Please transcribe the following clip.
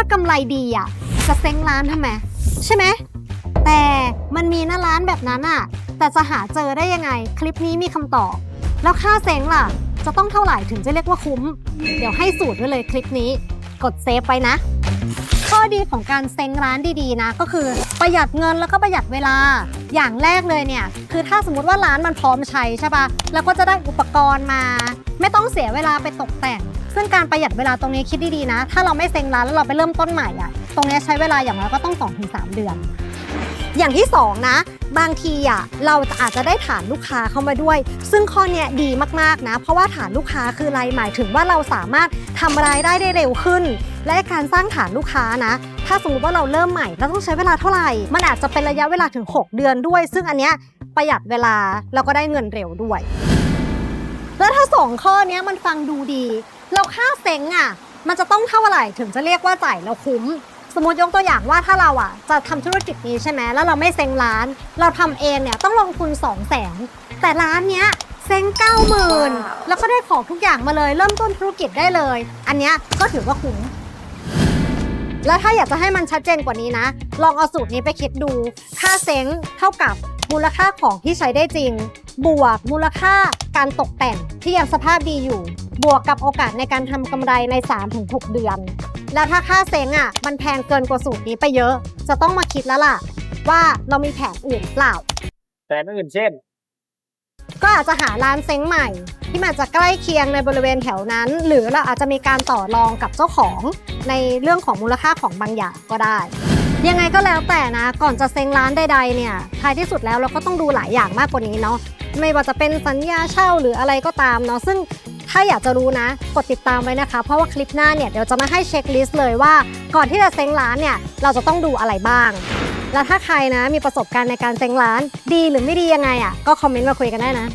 ้ากำไรดีอะจะเซ้งร้านทำไมใช่ไหม แต่มันมีหน้าร้านแบบนั้นอะ แต่จะหาเจอได้ยังไง คลิปนี้มีคำตอบ แล้วค่าเซ้งล่ะ จะต้องเท่าไหร่ถึงจะเรียกว่าคุ้ม เดี๋ยวให้สูตรไว้เลยคลิปนี้ กดเซฟไปนะ ข้อดีของการเซ้งร้านดีๆนะก็คือประหยัดเงินแล้วก็ประหยัดเวลา อย่างแรกเลยเนี่ยคือถ้าสมมติว่าร้านมันพร้อมใช้ใช่ปะแล้วก็จะได้อุปกรณ์มา ไม่ต้องเสียเวลาไปตกแต่ง ซึ่งการประหยัดเวลาตรงนี้คิดดีๆนะ ถ้าเราไม่เซ็งร้านแล้วเราไปเริ่มต้นใหม่อะตรงนี้ใช้เวลาอย่างน้อยก็ต้อง2-3 เดือน อย่างที่สองนะ บางทีอะเราอาจจะได้ฐานลูกค้าเข้ามาด้วย ซึ่งข้อเนี้ยดีมากๆนะ เพราะว่าฐานลูกค้าคืออะไรหมายถึงว่าเราสามารถทำรายได้ได้เร็วขึ้น และการสร้างฐานลูกค้านะ ถ้าสมมติว่าเราเริ่มใหม่เราต้องใช้เวลาเท่าไหร่ มันอาจจะเป็นระยะเวลาถึง 6 เดือนด้วย ซึ่งอันเนี้ยประหยัดเวลาแล้วก็ได้เงินเร็วด้วย แล้วถ้าสองข้อเนี้ยมันฟังดูดีแล้วค่าเซ็งอะ มันจะต้องเท่าไหร่ถึงจะเรียกว่าจ่ายแล้วคุ้ม สมมติยกตัวอย่างว่าถ้าเราอะจะทำธุรกิจนี้ใช่ไหมแล้วเราไม่เซ็งร้าน เราทำเองเนี่ยต้องลงทุน 2 0 0แสนแต่ร้านเนี้ยเซ็งเก้าหมื่นแล้วก็ได้ของทุกอย่างมาเลย เริ่มต้นธุรกิจได้เลย อันเนี้ยก็ถือว่าคุ้มแล้วถ้าอยากจะให้มันชัดเจนกว่านี้นะ ลองเอาสูตรนี้ไปคิดดู ค่าเซ้งเท่ากับมูลค่าของที่ใช้ได้จริง บวกมูลค่าการตกแต่งที่ยังสภาพดีอยู่ บวกกับโอกาสในการทำกำไรใน 3-6 เดือน แล้วถ้าค่าเซ้งอะมันแพงเกินกว่าสูตรนี้ไปเยอะ จะต้องมาคิดแล้วล่ะ ว่าเรามีแผนอื่นเปล่า แต่อื่นเช่น ก็อาจจะหาร้านเซ้งใหม่ ที่มันจะใกล้เคียงในบริเวณแถวนั้น หรือเราอาจจะมีการต่อรองกับเจ้าของในเรื่องของมูลค่าของบางอย่างก็ได้ ยังไงก็แล้วแต่นะ ก่อนจะเซ้งร้านใดๆเนี่ยท้ายที่สุดแล้วเราก็ต้องดูหลายอย่างมากกว่านี้เนาะไม่ว่าจะเป็นสัญญาเช่าหรืออะไรก็ตามเนาะซึ่ง ถ้าอยากจะรู้นะ กดติดตามไว้นะคะ เพราะว่าคลิปหน้าเนี่ยเดี๋ยวจะมาให้เช็คลิสต์เลยว่า ก่อนที่จะเซ้งร้านเนี่ยเราจะต้องดูอะไรบ้าง แล้วถ้าใครนะมีประสบการณ์ในการเซ้งร้าน ดีหรือไม่ดียังไงอะก็คอมเมนต์มาคุยกันได้นะ